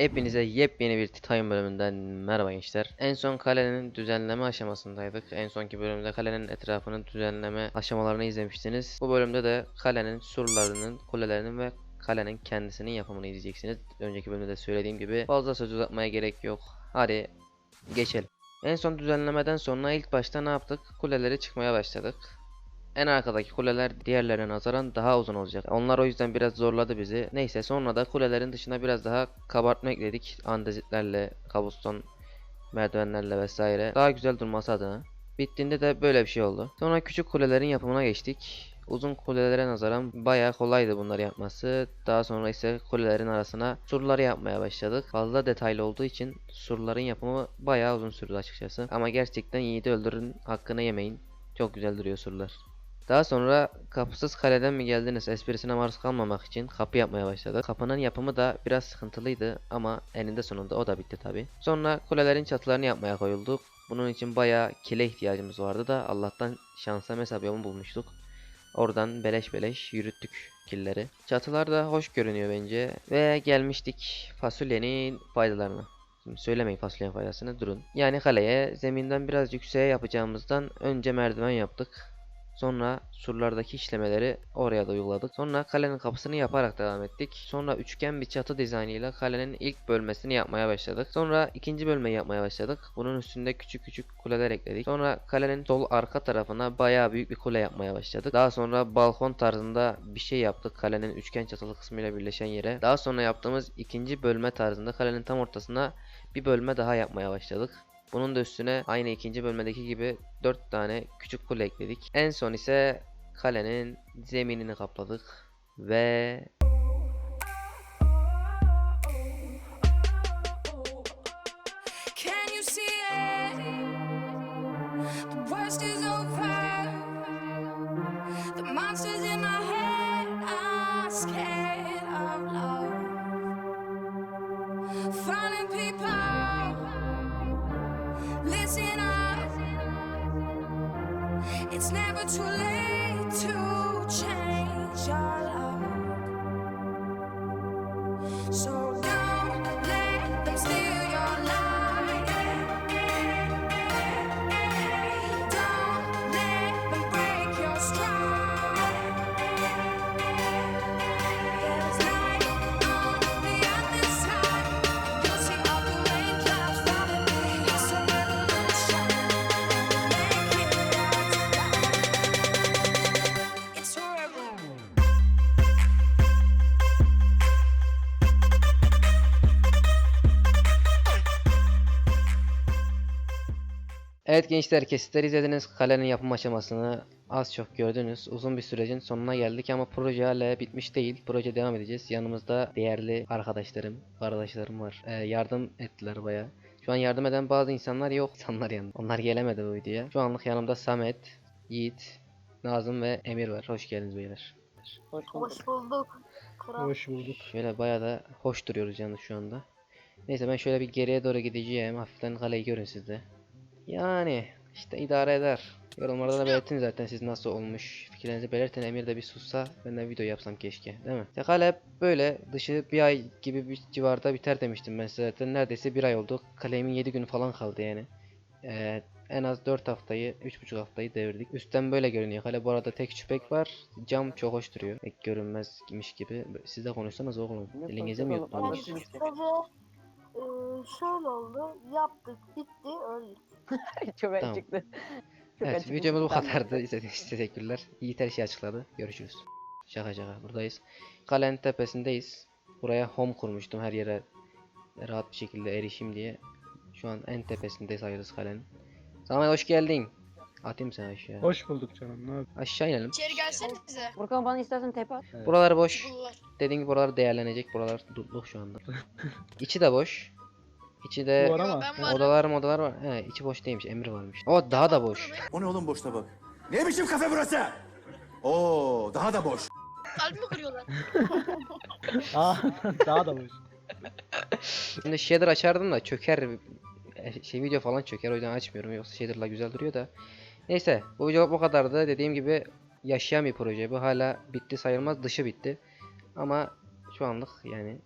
Hepinize yepyeni bir Titanium bölümünden merhaba gençler. En son kalenin düzenleme aşamasındaydık. En sonki bölümde kalenin etrafının düzenleme aşamalarını izlemiştiniz. Bu bölümde de kalenin surlarının, kulelerinin ve kalenin kendisinin yapımını izleyeceksiniz. Önceki bölümde de söylediğim gibi fazla söz uzatmaya gerek yok. Hadi geçelim. En son düzenlemeden sonra ilk başta ne yaptık? Kuleleri çıkmaya başladık. En arkadaki kuleler diğerlerine nazaran daha uzun olacak. Onlar o yüzden biraz zorladı bizi. Neyse sonra da kulelerin dışına biraz daha kabartma ekledik. Andezitlerle, kabuston merdivenlerle vesaire. Daha güzel durması adına. Bittiğinde de böyle bir şey oldu. Sonra küçük kulelerin yapımına geçtik. Uzun kulelere nazaran bayağı kolaydı bunları yapması. Daha sonra ise kulelerin arasına surları yapmaya başladık. Fazla detaylı olduğu için surların yapımı bayağı uzun sürdü açıkçası. Ama gerçekten yiğidi öldürün hakkını yemeyin. Çok güzel duruyor surlar. Daha sonra kapısız kaleden mi geldiniz esprisine maruz kalmamak için kapı yapmaya başladık. Kapının yapımı da biraz sıkıntılıydı ama eninde sonunda o da bitti tabi. Sonra kulelerin çatılarını yapmaya koyulduk. Bunun için bayağı kile ihtiyacımız vardı da Allah'tan şansa mesab yolunu bulmuştuk. Oradan beleş beleş yürüttük killeri. Çatılar da hoş görünüyor bence. Ve gelmiştik fasulyenin faydalarına. Şimdi söylemeyin fasulyenin faydasını durun. Yani kaleye zeminden biraz yükseğe yapacağımızdan önce merdiven yaptık. Sonra surlardaki işlemeleri oraya da uyguladık. Sonra kalenin kapısını yaparak devam ettik. Sonra üçgen bir çatı dizaynıyla kalenin ilk bölmesini yapmaya başladık. Sonra ikinci bölmeyi yapmaya başladık. Bunun üstünde küçük küçük kuleler ekledik. Sonra kalenin sol arka tarafına bayağı büyük bir kule yapmaya başladık. Daha sonra balkon tarzında bir şey yaptık kalenin üçgen çatılı kısmıyla birleşen yere. Daha sonra yaptığımız ikinci bölme tarzında kalenin tam ortasına bir bölme daha yapmaya başladık. Bunun da üstüne aynı ikinci bölmedeki gibi 4 tane küçük kule ekledik. En son ise kalenin zeminini kapladık ve monsters in my head are scared It's never too late to change your love. Evet gençler kesitleri izlediniz. Kalenin yapım aşamasını az çok gördünüz. Uzun bir sürecin sonuna geldik ama proje hala bitmiş değil. Proje devam edeceğiz. Yanımızda değerli arkadaşlarım, arkadaşlarım var. Ee, yardım ettiler baya. Şu an yardım eden bazı insanlar yok. İnsanlar yanında. Onlar gelemedi bu videoya. Şu anlık yanımda Samet, Yiğit, Nazım ve Emir var. Hoş geldiniz beyler. Hoş bulduk. Hoş bulduk. Kral. Hoş bulduk. Şöyle baya da hoş duruyoruz yalnız şu anda. Neyse ben şöyle bir geriye doğru gideceğim. Hafiften kaleyi görün siz de. Yani işte idare eder. Yorumlarda da belirtin zaten siz nasıl olmuş. Fikirlerinizi belirtin. Emir de bir sussa. Ben de video yapsam keşke. Değil mi? Hep böyle. Dışı bir ay gibi bir civarda biter demiştim ben size zaten. Neredeyse bir ay oldu. Kalemin 7 günü falan kaldı yani. Ee, en az 4 haftayı, 3,5 haftayı devirdik. Üstten böyle görünüyor. Kale bu arada tek çüpek var. Cam çok hoş duruyor. Pek görünmezmiş gibi. Siz de konuşsanız oğlum. Ne Elinize mi yuttunuz? Yani Anlaşılmıştı. proje e, şöyle oldu. Yaptık, bitti, öldü. Çöpe Tamam. çıktı. Çok Evet videomuz bu kadardı. İzlediğiniz için teşekkürler. Yiğit her şeyi açıkladı. Görüşürüz. Şaka şaka buradayız. Kalenin tepesindeyiz. Buraya home kurmuştum her yere rahat bir şekilde erişim diye. Şu an en tepesinde sayılırız kalenin. Samet hoş geldin. Atayım seni aşağı. Hoş bulduk canım. Ne? Aşağı inelim. İçeri gelsenize. Furkan bana istersen tepe at. Buralar boş. Bulurlar. Dediğim gibi buralar değerlenecek. Buralar dutluk şu anda. İçi de boş. İçi de Bu var Yo, ama. ben varım. odalar odalar var. He içi boş değilmiş. Emir varmış. O daha da boş. O ne oğlum boşta bak. Ne biçim kafe burası? Oo, daha da boş. Kalp mi kırıyorlar? Aa, daha da boş. Şimdi shader açardım da çöker e, şey video falan çöker o yüzden açmıyorum yoksa shader'la güzel duruyor da. Neyse bu video bu kadardı. Dediğim gibi yaşayan bir proje bu hala bitti sayılmaz dışı bitti. Ama şu anlık yani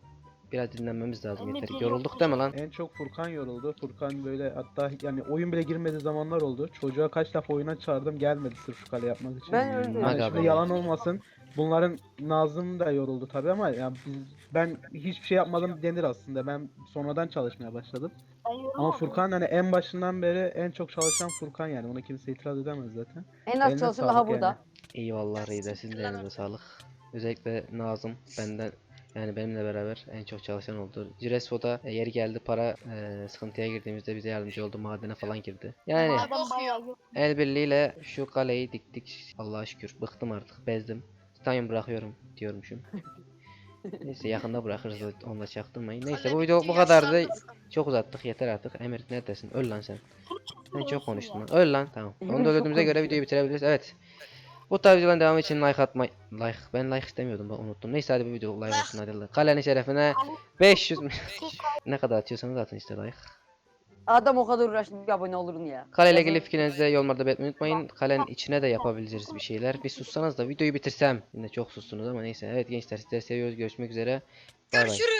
Biraz dinlenmemiz lazım Emre yeter. Yorulduk değil mi lan? En çok Furkan yoruldu. Furkan böyle hatta yani oyun bile girmediği zamanlar oldu. Çocuğa kaç defa oyuna çağırdım gelmedi sırf şu kale yapmak için. Ben. Yani Aga şimdi yalan olmasın. Bunların Nazım da yoruldu tabii ama yani biz, ben hiçbir şey yapmadım denir aslında. Ben sonradan çalışmaya başladım. Ama Furkan hani en başından beri en çok çalışan Furkan yani. Ona kimse itiraz edemez zaten. En az Eline çalışan sağlık daha burada. yani. Eyvallah Reyda sizin de elinize sağlık. Özellikle Nazım benden yani benimle beraber en çok çalışan oldu. Ciresfo'da e, yeri geldi para e, sıkıntıya girdiğimizde bize yardımcı oldu. Madene falan girdi. Yani el birliğiyle şu kaleyi diktik. Allah'a şükür. Bıktım artık. Bezdim. Titanium bırakıyorum diyormuşum. Neyse yakında bırakırız o- onu da çaktırmayın. Neyse bu video bu kadardı. Çok uzattık yeter artık. Emir neredesin? Öl lan sen. Sen çok konuştun lan. Öl lan tamam. Onu da göre videoyu bitirebiliriz. Evet. Bu tarz videoların devamı için like atmayı... Like. Ben like istemiyordum bak unuttum. Neyse hadi bir video like olsun hadi. like. Kalenin şerefine 500 mi- ne kadar atıyorsanız atın işte like. Adam o kadar uğraştı bir abone olurun ya. Kaleyle ilgili fikrinizi yorumlarda belirtmeyi unutmayın. Kalenin içine de yapabileceğiz bir şeyler. Bir sussanız da videoyu bitirsem. Yine çok sustunuz ama neyse. Evet gençler sizleri seviyoruz. Görüşmek üzere. Bay bay. Görüşürüz.